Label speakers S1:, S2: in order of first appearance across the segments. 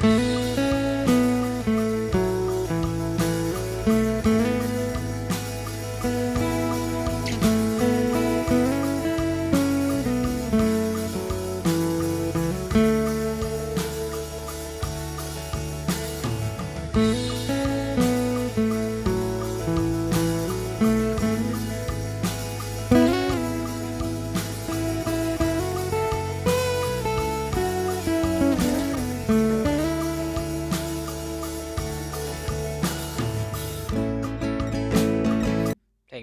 S1: เ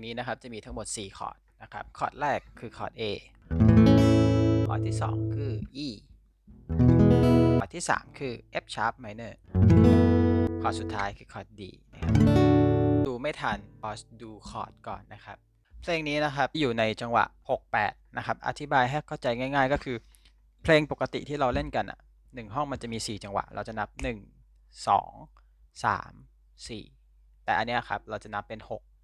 S1: นี้นะครับจะมีทั้งหมด 4 คอร์ดนะครับคอร์ดแรกคือคอร์ด A คอร์ดที่ 2 คือ E คอร์ดที่ 3 คือ F sharp minor คอร์ดสุดท้ายคือคอร์ด D นะครับดูไม่ทันพอดูคอร์ดก่อนนะครับเพลงนี้นะครับอยู่ในจังหวะ 6-8 นะครับอธิบายให้เข้าใจง่ายๆ ก็คือ เพลงปกติที่เราเล่นกันอะหนึ่งห้องมันจะมี 4 จังหวะ เราจะนับ 1 2 3 4 แต่อันนี้ครับ เราจะนับเป็น 6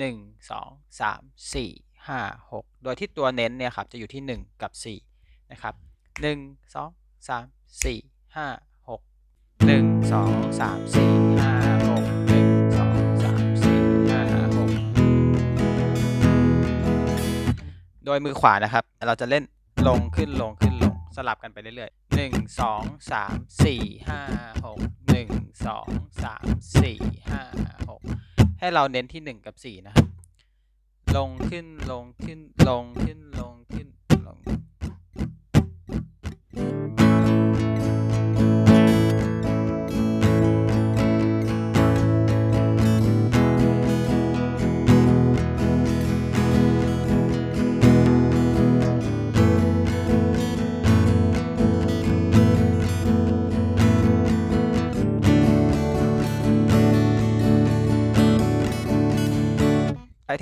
S1: 1 2 3 4 5 6 โดยที่ตัวเน้นเนี่ยครับจะอยู่ที่ 1 กับ 4 นะครับ 1 2 3 4 5 6 1 2 3 4 5 6 1 2 3 4 5 6 โดยมือขวานะครับ เราจะเล่นลงขึ้นลงขึ้นลงสลับกันไปเรื่อยๆ 1 2 3 4 5 6 1 2 3 4 5 6 ให้เราเน้นที่ 1 กับ 4 นะครับ ลงขึ้นลงขึ้นลงขึ้นลง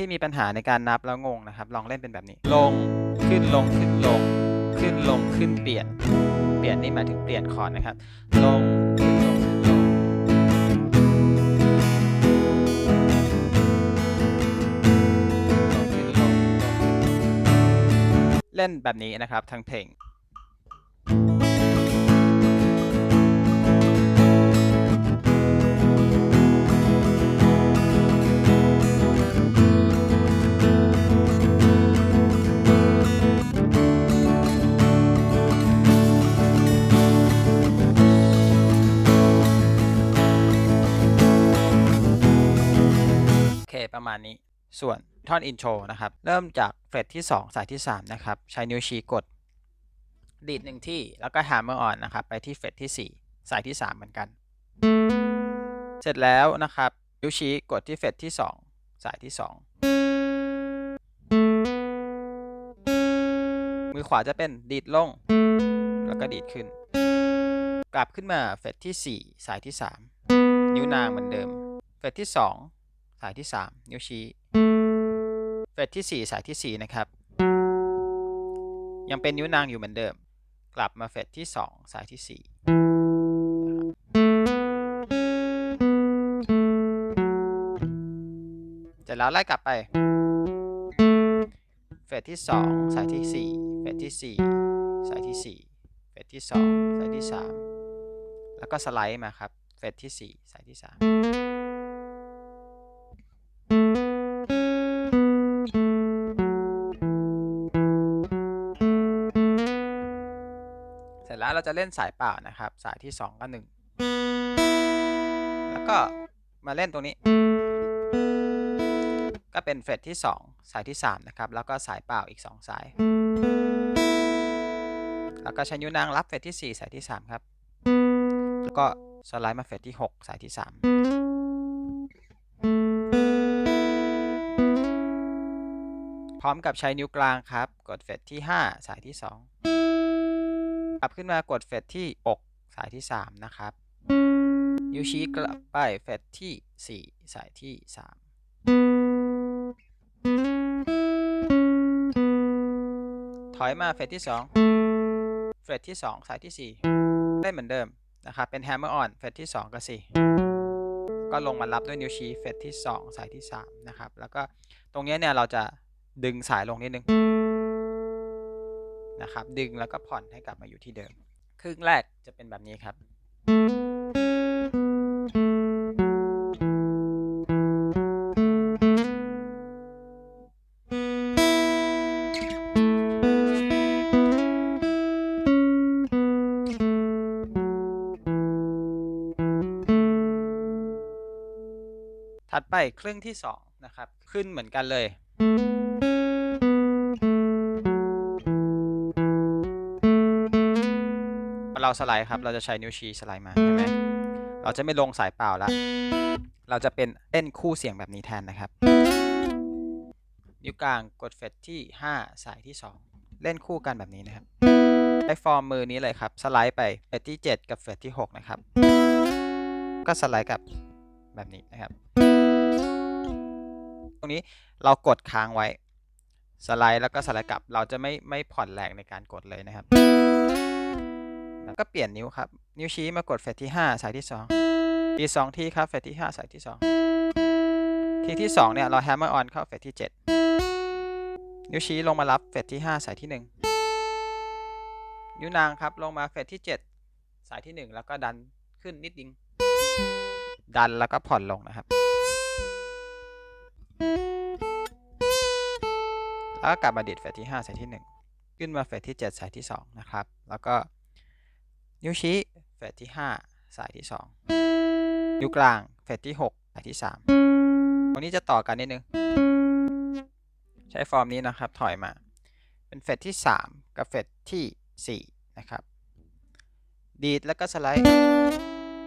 S1: ที่มีปัญหาในการนับแล้วงงนะครับ ลองเล่นเป็นแบบนี้ ลงขึ้นลงขึ้นลง ขึ้นลงขึ้นเปลี่ยน เปลี่ยนนี่หมายถึงเปลี่ยนคอร์ดนะครับ ลงขึ้นลงขึ้นลงลงขึ้นลงเล่นแบบนี้นะครับทั้งเพลง มาณนี้ ส่วนท่อนอินโทรนะครับ เริ่มจากเฟรตที่ 2 สายที่ 3 นะครับ ใช้นิ้วชี้กด ดีดหนึ่งที่ แล้วก็ hammer on นะครับ ไปที่เฟรตที่ 4 สายที่ 3 เหมือนกัน เสร็จแล้วนะครับ นิ้วชี้กดที่เฟรตที่ 2 สายที่ 2 มือขวาจะเป็นดีดลง แล้วก็ดีดขึ้น กลับขึ้นมาเฟรตที่ 4 สายที่ 3 นิ้วนางเหมือนเดิม เฟรตที่ 2 สายที่ 3 นิ้วชี้เฟรตที่ 4 สายที่ 4 นะครับ ยังเป็นนิ้วนางอยู่เหมือนเดิม กลับมาเฟรตที่ 2 สายที่4นะครับเสร็จแล้วไล่กลับไปเฟรตที่ 2 สายที่ 4 เฟรตที่ 4 สายที่ 4 เฟรตที่ 2 สายที่ 3 แล้วก็สไลด์มาครับ เฟรตที่ 4 สายที่ 3 เราจะเล่นสายเปล่านะครับ สายที่ 2 ก็ 1 แล้วก็มาเล่นตรงนี้ ก็เป็นเฟรตที่ 2 สายที่ 3 นะครับ แล้วก็สายเปล่าอีก 2 สาย แล้วก็ใช้นิ้วนางรับเฟรตที่ 4 สายที่ 3 ครับ แล้วก็สไลด์มาเฟรตที่ 6 สายที่ 3 พร้อมกับใช้นิ้วกลางครับ กดเฟรตที่ 5 สายที่ 2 กลับขึ้นมากดเฟรตที่6สายที่ 3 นะครับ นิ้วชี้กลับไปเฟรตที่ 4 สายที่ 3 ถอยมาเฟรตที่ 2 เฟรตที่ 2 สายที่ 4 ได้เหมือนเดิมนะครับ เป็น hammer on เฟรตที่ 2 กับ 4ก็ลงมารับด้วยนิ้วชี้เฟรตที่ 2 สายที่ 3 นะครับ แล้วก็ตรงนี้เนี่ยเราจะดึงสายลงนิดนึง นะครับ ดึงแล้วก็ผ่อนให้กลับมาอยู่ที่เดิม ครึ่งแรกจะเป็นแบบนี้ครับ ถัดไปครึ่งที่2นะครับ ขึ้นเหมือนกันเลย เราสไลด์ครับ เราจะใช้นิ้วชี้สไลด์มาใช่ไหมเราจะไม่ลงสายเปล่าละ เราจะเป็นเล่นคู่เสียงแบบนี้แทนนะครับ นิ้วกลางกดเฟรที่ 5 สายที่ 2 เล่นคู่กันแบบนี้นะครับใช้ฟอร์มมือนี้เลยครับ สไลด์ไปเฟรที่ 7 กับเฟรที่ 6 นะครับ ก็สไลด์กับแบบนี้นะครับ ตรงนี้เรากดค้างไว้ สไลด์แล้วก็สไลด์กลับ เราจะไม่ไม่ผ่อนแรงในการกดเลยนะครับ แล้วก็เปลี่ยนนิ้วครับ นิ้วชี้มากดเฟรที่ 5 สายที่2ที2ที่ครับเฟรที่ 5 สายที่ 2 ทีที่ 2 เนี่ย เราแฮมเมอร์ออนเข้าเฟรที่ 7 นิ้วชี้ลงมารับเฟรที่ 5 สายที่ 1 นิ้วนางครับลงมาเฟรที่ 7 สายที่ 1 แล้วก็ดันขึ้นนิดนึงดันแล้วก็ผ่อนลงนะครับ แล้วก็กลับมาดีดเฟรที่ 5 สายที่ 1 ขึ้นมาเฟรที่ 7 สายที่ 2 นะครับ แล้วก็ นิ้วชี้เฟรที่ 5 สายที่ 2 นิ้วกลางเฟรที่ 6 สายที่3ตรงนี้จะต่อกันนิดนึง ใช้ฟอร์มนี้นะครับถอยมา เป็นเฟรที่ 3 กับเฟรที่ 4 นะครับ ดีดแล้วก็สไลด์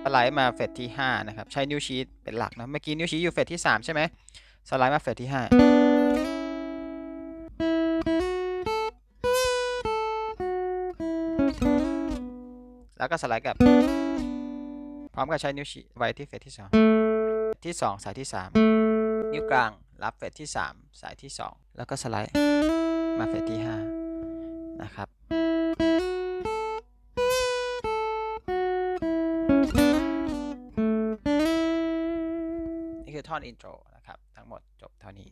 S1: สไลด์มาเฟรที่ 5 นะครับ ใช้นิ้วชี้เป็นหลักนะ เมื่อกี้นิ้วชี้อยู่เฟรที่ 3 ใช่ไหมสไลด์มาเฟรที่ 5 แล้วก็สไลด์กลับ พร้อมกับใช้นิ้วชี้ไว้ที่เฟรที่ 2 ที่ 2 สายที่ 3 นิ้วกลางรับเฟรที่ 3 สายที่ 2 แล้วก็สไลด์มาเฟรที่ 5 นะครับนี่คือท่อนอินโทรนะครับ ทั้งหมดจบเท่านี้